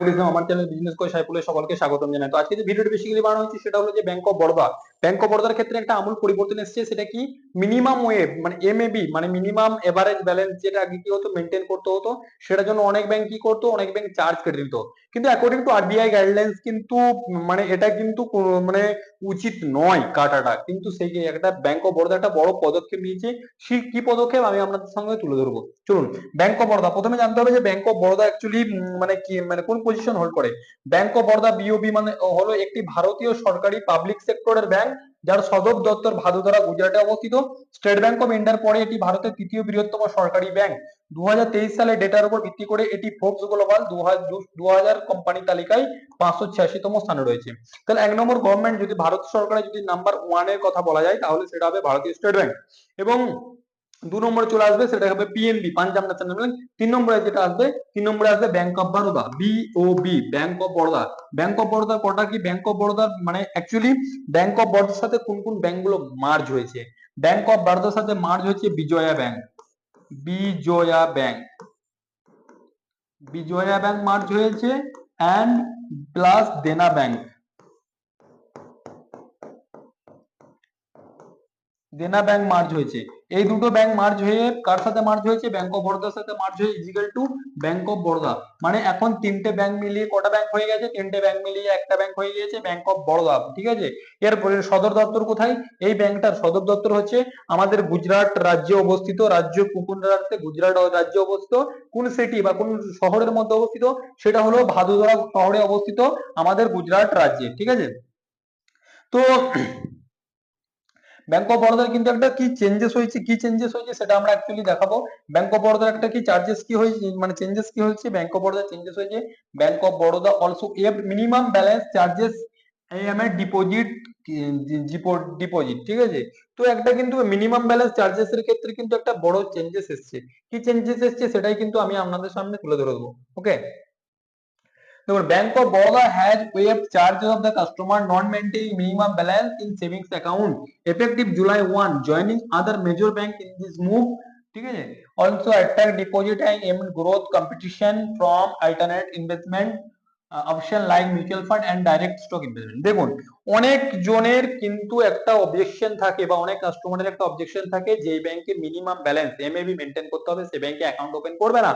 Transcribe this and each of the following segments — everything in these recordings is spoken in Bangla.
আমার চ্যানেল বিজনেস করে সাইফুলের সকলকে স্বাগতম জানাই। তো আজকে যে ভিডিওটি বেসিক্যালি বানানো হচ্ছে, সেটা হলো যে bank of Baroda bank of বরোদার ক্ষেত্রে একটা আমূল পরিবর্তন এসেছে, সেটা কি? মিনিমাম ওয়েব মানে এমএবি মানে মিনিমাম এভারেজ ব্যালেন্স যেটা আগে কি হতো মেনটেন করতে হতো, সেটার জন্য অনেক ব্যাংক কি করতো, অনেক ব্যাংক চার্জ কেটে দিত। কিন্তু অ্যাকর্ডিং টু আরবিআই গাইডলাইন্স কিন্তু মানে এটা কিন্তু মানে উচিত নয় কাটাটা। কিন্তু সেই একটা ব্যাংক অফ বরোদা একটা বড় পদক্ষেপ নিয়েছে সেই কি পদক্ষেপ আমি আপনাদের সঙ্গে তুলে ধরবো। চলুন ব্যাংক অফ বরোদা প্রথমে জানতে হবে যে ব্যাংক অফ বরোদা অ্যাকচুয়ালি মানে কি মানে কোন পজিশন হোল্ড করে? ব্যাংক অফ বরোদা বিওবি মানে হলো একটি ভারতীয় সরকারি পাবলিক সেক্টরের ব্যাংক যার সদর দপ্তর ভাদোদরা গুজরাটে অবস্থিত। স্টেট ব্যাংক অফ ইন্ডিয়ার পরে এটি ভারতের তৃতীয় বৃহত্তম সরকারি ব্যাংক দু সালে ডেটার উপর ভিত্তি করে এটি ফোর্বস গ্লোবাল দু হাজার কোম্পানি তালিকায় পাঁচশো ছিয়াশিতম স্থানে রয়েছে। তাহলে এক নম্বর গভর্নমেন্ট যদি ভারত সরকারের যদি নাম্বার ওয়ানের কথা বলা যায়, তাহলে সেটা হবে ভারতীয় স্টেট ব্যাংক এবং দু নম্বরে চলে আসবে সেটা হবে পিএনবি পাঞ্জাব ন্যাশনাল ব্যাংক তিন নম্বরে যেটা আসবে, তিন নম্বরে আসবে bank of Baroda BOB bank of Baroda bank of Baroda কটা কি? ব্যাংক অফ বরোদা মানে অ্যাকচুয়ালি ব্যাংক অফ বরোদার সাথে কোন কোন ব্যাংকগুলো মার্জ হয়েছে? ব্যাংক অফ বরোদার সাথে মার্জ হয়েছে Vijaya bank Vijaya bank Vijaya bank merge হয়েছে and plus Dena bank Dena bank merge হয়েছে। এই দুটো ব্যাংক মার্জ হয়ে কার সাথে মার্জ হয়েছে? ব্যাংক অফ বরোদার সাথে মার্জ হয়ে equal to bank of Baroda মানে এখন তিনটে ব্যাংক মিলিয়ে কটা ব্যাংক হয়ে গেছে? তিনটে ব্যাংক মিলিয়ে একটা ব্যাংক হয়ে গিয়েছে ব্যাংক অফ বরোদা ঠিক আছে? এরপরে সদর দপ্তর কোথায়? এই ব্যাংকটার সদর দপ্তর হচ্ছে আমাদের গুজরাট রাজ্যে অবস্থিত। রাজ্য কোন রাজ্যে? গুজরাট রাজ্যে অবস্থিত। কোন সিটি বা কোন শহরের মধ্যে অবস্থিত? সেটা হলো ভাদোদরা শহরে অবস্থিত আমাদের গুজরাট রাজ্যে। ঠিক আছে? তো ব্যাংক অফ বরোদার কিন্তু একটা কি চেঞ্জেস হয়েছে, কি চেঞ্জেস হয়েছে সেটা আমরা অ্যাকচুয়ালি দেখাবো। ব্যাংক অফ বরোদার একটা কি চার্জেস কি হয়েছে মানে চেঞ্জেস কি হয়েছে? ব্যাংক অফ বরোদা চেঞ্জেস হয়েছে। ব্যাংক অফ বরোদা অলসো এভ মিনিমাম ব্যালেন্স চার্জেস এর ডিপোজিট ডিপোজিট ঠিক আছে? তো একটা কিন্তু মিনিমাম ব্যালেন্স চার্জেস এর ক্ষেত্রে কিন্তু একটা বড় চেঞ্জেস এসেছে। কি চেঞ্জেস এসেছে সেটাই কিন্তু আমি আপনাদের সামনে তুলে ধরে দেবো। ওকে দেখুন bank of Baroda has waived charges of the customer not maintaining minimum balance in savings account effective July 1 joining other major bank in this move ঠিক আছে also attract deposit and M growth competition from alternate investment option like mutual fund and direct stock investment দেখুন, অনেক জনের কিন্তু একটা অবজেকশন থাকে বা অনেক কাস্টমারের একটা অবজেকশন থাকে যে ব্যাংকে মিনিমাম ব্যালেন্স এমএবি মেনটেন করতে হবে, সে ব্যাংকে অ্যাকাউন্ট ওপেন করবে না।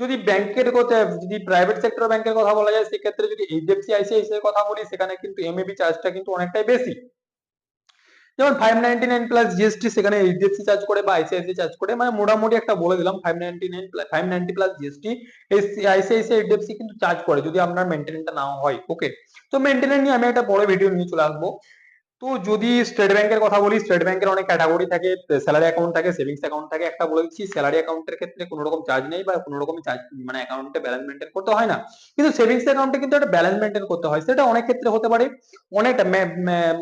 যদি ব্যাংকের কথা, যদি প্রাইভেট সেক্টর ব্যাংকের কথা বলা যায়, সেক্ষেত্রে যদি এইচডিএফসি আইসিআইসি এর কথা বলি, সেখানে কিন্তু এমএবি চার্জটা কিন্তু অনেকটাই বেশি। যেমন five ninety nine plus GST সেখানে এইচডিএফসি চার্জ করে বা আইসিআইসি চার্জ করে মানে মোটামুটি একটা বলে দিলাম five ninety nine five ninety plus GST ICICI HDFC কিন্তু চার্জ করে, যদি আপনার মেনটেনেন্সটা না হয়। ওকে তো মেনটেনেন্স নিয়ে আমি একটা বড় ভিডিও নিয়ে চলে আসব। তো যদি স্টেট ব্যাংকের কথা বলি স্টেট ব্যাংকের অনেক ক্যাটাগরি থাকে স্যালারি অ্যাকাউন্ট থাকে সেভিংস অ্যাকাউন্ট থাকে, একটা বলে দিচ্ছি স্যালারি অ্যাকাউন্টের ক্ষেত্রে কোনো রকম চার্জ নেই বা কোনো রকম চার্জ মানে অ্যাকাউন্টে ব্যালেন্স মেনটেন করতে হয় না। কিন্তু সেভিংস অ্যাকাউন্টে কিন্তু একটা ব্যালেন্স মেনটেন করতে হয়, সেটা অনেক ক্ষেত্রে হতে পারে। অনেকটা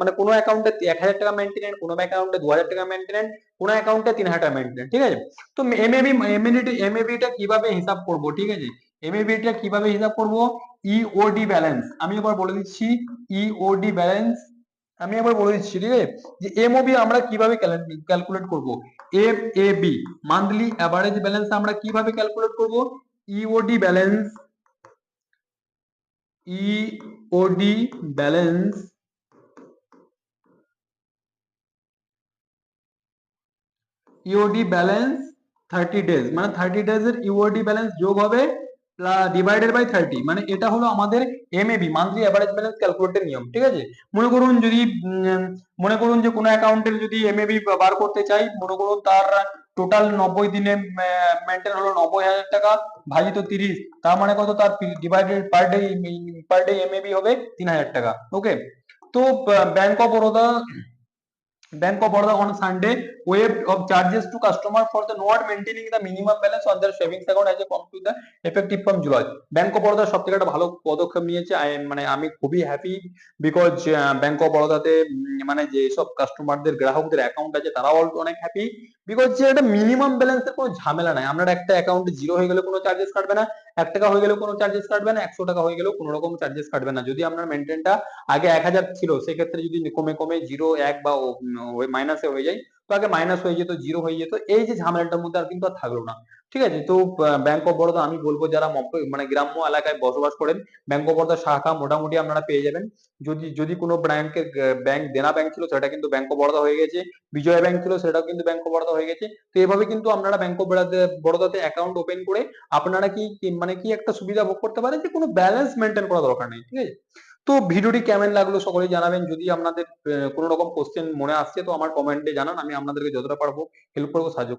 মানে কোনো অ্যাকাউন্টে এক হাজার টাকা মেনটেনেন কোনো অ্যাকাউন্টে দু হাজার টাকা মেনটেনেন কোনো অ্যাকাউন্টে তিন হাজার টাকা মেনটেনেন ঠিক আছে? তো এমএবি এমএবিটা এমএবিটা কীভাবে হিসাব করব, ঠিক আছে? এমএবিটা কীভাবে হিসাব করব? ইওডি ব্যালেন্স আমি এবার বলে দিচ্ছি ইওডি ব্যালেন্স আমি একবার বলে দিচ্ছি, ঠিক আছে? যে এমওবি আমরা কীভাবে ক্যালকুলেট করব? M A B monthly average balance আমরা কীভাবে ক্যালকুলেট করব? EOD balance EOD balance EOD balance thirty days মানে থার্টি ডেজ এর ইওডি ব্যালেন্স যোগ হবে ডিভাইডেড বাই থার্টি মানে এটা হলো আমাদের এমএবি মান্থলি অ্যাভারেজ ব্যালেন্স ক্যালকুলেটের নিয়ম, ঠিক আছে? মনে করুন যদি মনে করুন যে কোনো অ্যাকাউন্টের যদি এমএবি বার করতে চাই, মনে করুন তার টোটাল নব্বই দিনে মেনটেন হলো নব্বই হাজার টাকা, ভাজিত তিরিশ, তার মানে কত? তার divided per day per day MAB হবে তিন হাজার টাকা ওকে তো bank of Baroda Bank of Baroda on Sunday waived of charges to customer for the not maintaining the minimum balance on their savings account as a come to the effective from July. Bank of Baroda সব থেকে একটা ভালো পদক্ষেপ নিয়েছে মানে আমি খুবই হ্যাপি বিকজ ব্যাংক অফ বরোদাতে মানে যে সব কাস্টমারদের গ্রাহকদের অ্যাকাউন্ট আছে, তারাও অনেক হ্যাপি বিকজ যে একটা মিনিমাম ব্যালেন্সের কোনো ঝামেলা নাই। আপনার একটা অ্যাকাউন্টে জিরো হয়ে গেলে কোনো চার্জেস কাটবে না, এক টাকা হয়ে গেলেও কোনো চার্জেস কাটবে না, একশো টাকা হয়ে গেলেও কোনো রকম চার্জেস কাটবে না। যদি আপনার মেনটেনটা আগে এক হাজার ছিল, সেক্ষেত্রে যদি কমে কমে জিরো এক বা মাইনাসে হয়ে যায় তো আগে মাইনাস হয়ে যেত জিরো হয়ে যেত, এই যে ঝামেলাটার মধ্যে আর কিন্তু আর থাকল না। ঠিক আছে? তো ব্যাংক অফ বরোদা আমি বলব যারা মানে গ্রাম্য এলাকায় বসবাস করেন ব্যাংক অফ বরোদা শাখা মোটামুটি আপনারা পেয়ে যাবেন। যদি যদি কোনো ব্যাংকের ব্যাংক দেনা ব্যাংক ছিল, সেটা কিন্তু ব্যাংক অফ বরোদা হয়ে গেছে। বিজয় ব্যাংক ছিল, সেটাও কিন্তু ব্যাংক অফ বরোদা হয়ে গেছে। তো এভাবে কিন্তু আপনারা ব্যাংক অফ বরোদাতে অ্যাকাউন্ট ওপেন করে আপনারা কি, কি- মানে কি একটা সুবিধা ভোগ করতে পারেন যে কোনো ব্যালেন্স মেনটেন করা দরকার নেই, ঠিক আছে? তো ভিডিওটি কেমন লাগল সকলেই জানাবেন। যদি আপনাদের কোনো রকম কোশ্চেন মনে আসছে, তো আমার কমেন্টে জানান, আমি আপনাদেরকে যতটা পারব হেল্প করব, সাহায্য